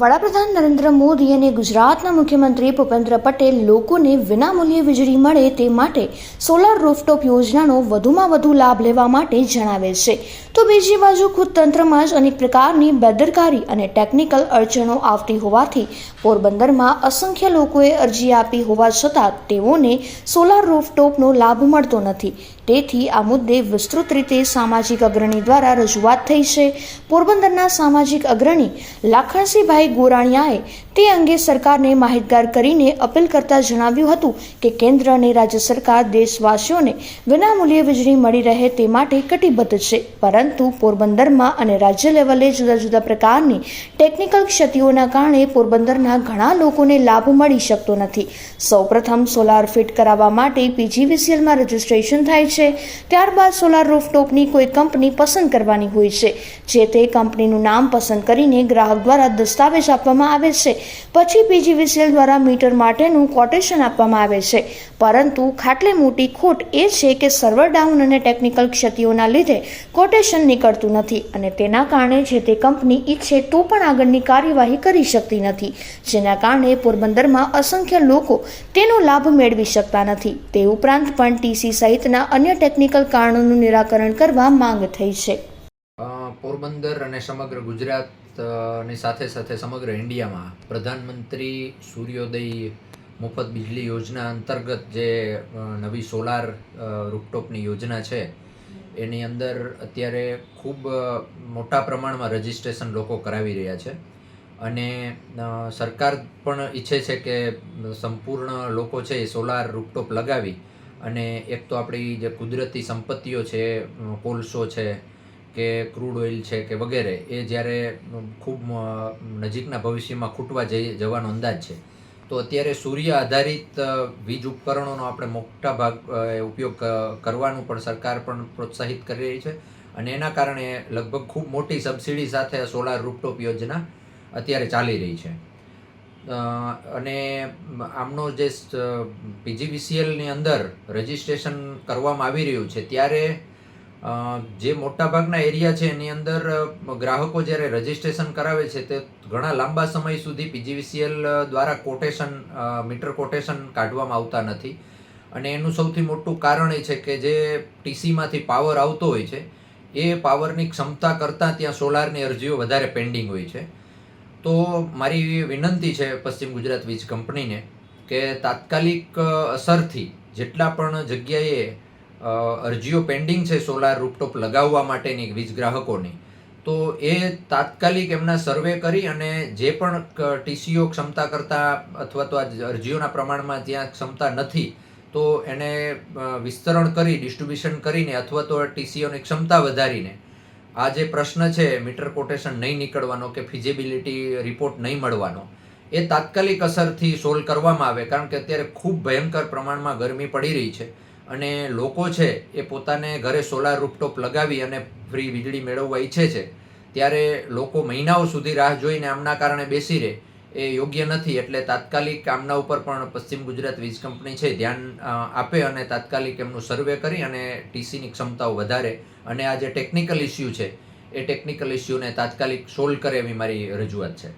વડાપ્રધાન નરેન્દ્ર મોદી અને ગુજરાતના મુખ્યમંત્રી ભૂપેન્દ્ર પટેલ લોકોને વિનામૂલ્યે વીજળી મળે તે માટે સોલાર રૂફટોપ યોજનાનો વધુમાં વધુ લાભ લેવા માટે જણાવે છે. તો બીજી બાજુ ખુદ તંત્રમાં જ અનેક પ્રકારની બેદરકારી અને ટેકનિકલ અડચણો આવતી હોવાથી પોરબંદરમાં અસંખ્ય લોકોએ અરજી આપી હોવા છતાં તેઓને સોલાર રૂફટોપનો લાભ મળતો નથી. તેથી આ મુદ્દે વિસ્તૃત રીતે સામાજિક અગ્રણી દ્વારા રજૂઆત થઈ છે. પોરબંદરના સામાજિક અગ્રણી લાખણસિંહભાઈ ગોરાણીયાએ તે અંગે સરકારને માહિતગાર કરીને અપીલ કરતા જણાવ્યું હતું કે કેન્દ્ર અને રાજ્ય સરકાર દેશવાસીઓને વિનામૂલ્યે વીજળી મળી રહે તે માટે કટિબદ્ધ છે. પરંતુ પોરબંદરમાં અને રાજ્ય લેવલે જુદા જુદા પ્રકારની ટેકનિકલ ક્ષતિઓના કારણે પોરબંદરના ઘણા લોકોને લાભ મળી શકતો નથી. સૌપ્રથમ સોલાર ફિટ કરાવવા માટે પીજીવીસીએલમાં રજીસ્ટ્રેશન થાય છે. ત્યારબાદ સોલાર રૂફટોપની કોઈ કંપની પસંદ કરવાની હોય છે. જે તે કંપનીનું નામ પસંદ કરીને ગ્રાહક દ્વારા દસ્તાવેજ આપવામાં આવે છે. પછી પીજીવીસીએલ દ્વારા મીટર માટેનું કોટેશન આપવામાં આવે છે. પરંતુ ખાટલે મોટી ખોટ એ છે કે સર્વર ડાઉન અને ટેકનિકલ ક્ષતિઓના લીધે કોટેશન નીકળતું નથી અને તેના કારણે જે તે કંપની ઈચ્છે તો પણ આગળની કાર્યવાહી કરી શકતી નથી. જેના કારણે પોરબંદરમાં અસંખ્ય લોકો તેનો લાભ મેળવી શકતા નથી. તે ઉપરાંત પણ ટીસી સહિતના અન્ય ટેકનિકલ કારણોનું નિરાકરણ કરવા માંગ થઈ છે. પોરબંદર અને સમગ્ર ગુજરાત ની સાથે સાથે સમગ્ર ઇન્ડિયામાં પ્રધાનમંત્રી સૂર્યોદય મફત બિજલી યોજના અંતર્ગત જે નવી સોલાર રૂપટોપની યોજના છે, એની અંદર અત્યારે ખૂબ મોટા પ્રમાણમાં રજિસ્ટ્રેશન લોકો કરાવી રહ્યા છે. અને સરકાર પણ ઈચ્છે છે કે સંપૂર્ણ લોકો છે એ સોલાર રૂપટોપ લગાવી. અને એક તો આપણી જે કુદરતી સંપત્તિઓ છે કોલસો છે કે ક્રૂડ ઓઇલ છે કે વગેરે, એ જ્યારે ખૂબ નજીકના ભવિષ્યમાં ખૂટવા જઈ, જવાનો અંદાજ છે. તો અત્યારે સૂર્ય આધારિત વીજ ઉપકરણોનો આપણે મોટા ભાગ ઉપયોગ કરવાનું પણ સરકાર પણ પ્રોત્સાહિત કરી રહી છે. અને એના કારણે લગભગ ખૂબ મોટી સબસિડી સાથે સોલાર રૂપટોપ યોજના અત્યારે ચાલી રહી છે. અને આમનો જે પીજીવીસીએલની અંદર રજિસ્ટ્રેશન કરવામાં આવી રહ્યું છે, ત્યારે જે મોટાભાગના એરિયા છે એની અંદર ગ્રાહકો જ્યારે રજિસ્ટ્રેશન કરાવે છે તે ઘણા લાંબા સમય સુધી પીજીવીસીએલ દ્વારા કોટેશન મીટર કોટેશન કાઢવામાં આવતા નથી. અને એનું સૌથી મોટું કારણ એ છે કે જે ટીસીમાંથી પાવર આવતો હોય છે, એ પાવરની ક્ષમતા કરતાં ત્યાં સોલારની અરજીઓ વધારે પેન્ડિંગ હોય છે. તો મારી વિનંતી છે પશ્ચિમ ગુજરાત વીજ કંપનીને કે તાત્કાલિક અસરથી જેટલા પણ જગ્યાએ અરજીઓ પેન્ડિંગ છે સોલાર રૂપટોપ લગાવવા માટેની વીજ ગ્રાહકોની. તો એ તાત્કાલિક એમના સર્વે કરી અને જે પણ ટીસીઓ ક્ષમતા કરતાં અથવા તો આ અરજીઓના પ્રમાણમાં જ્યાં ક્ષમતા નથી, તો એને વિસ્તરણ કરી ડિસ્ટ્રીબ્યુશન કરીને અથવા તો ટીસીઓની ક્ષમતા વધારીને, આ જે પ્રશ્ન છે મીટર કોટેશન નહીં નીકળવાનો કે ફિઝિબિલિટી રિપોર્ટ નહીં મળવાનો, એ તાત્કાલિક અસરથી સોલ્વ કરવામાં આવે, કારણ કે અત્યારે ખૂબ ભયંકર પ્રમાણમાં ગરમી પડી રહી છે. અને લોકો છે એ પોતાને ઘરે સોલાર રૂપટોપ લગાવી અને ફ્રી વીજળી મેળવવા ઈચ્છે છે. ત્યારે લોકો મહિનાઓ સુધી રાહ જોઈને આમના કારણે બેસી રહે. એ યોગ્ય નથી એટલે તાત્કાલિક આમના ઉપર પણ પશ્ચિમ ગુજરાત વીજ કંપની છે ધ્યાન આપે અને તાત્કાલિક એમનું સર્વે કરી અને ટીસીની ક્ષમતાઓ વધારે. અને આ જે ટેકનિકલ ઇસ્યુ છે, એ ટેકનિકલ ઇસ્યુને તાત્કાલિક સોલ્વ કરે એવી મારી રજૂઆત છે.